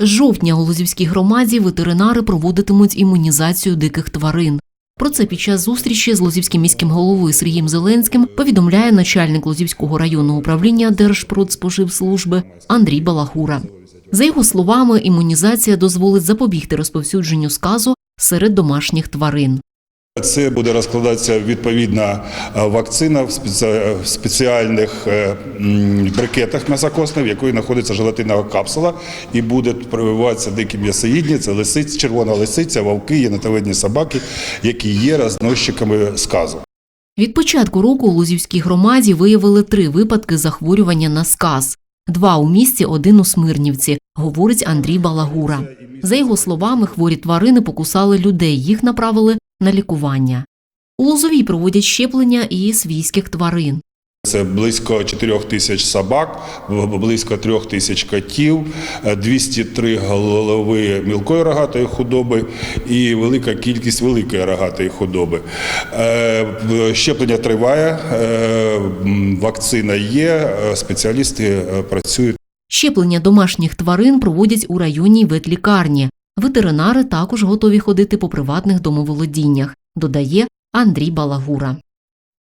З жовтня у Лозівській громаді ветеринари проводитимуть імунізацію диких тварин. Про це під час зустрічі з Лозівським міським головою Сергієм Зеленським повідомляє начальник Лозівського районного управління Держпродспоживслужби Андрій Балахура. За його словами, імунізація дозволить запобігти розповсюдженню сказу серед домашніх тварин. Це буде розкладатися відповідна е, вакцина в спеціальних е, брикетах м'ясокосних, в якої знаходиться желатинова капсула, і буде прививатися дикі м'ясоїдні, це лисиць, червона лисиця, вовки, єнотовидні собаки, які є розносчиками сказу. Від початку року у Лузівській громаді виявили три випадки захворювання на сказ. Два у місті, один у Смирнівці, говорить Андрій Балагура. За його словами, хворі тварини покусали людей, їх направили на лікування. У Лозовій проводять щеплення і свійських тварин. Це близько 4 тисяч собак, близько 3 тисяч котів, е, 203 голови мілкої рогатої худоби і велика кількість великої рогатої худоби. Е, Щеплення триває, е, вакцина є, е, спеціалісти е, працюють. Щеплення домашніх тварин проводять у районній ветлікарні. Ветеринари також готові ходити по приватних домоволодіннях, додає Андрій Балагура.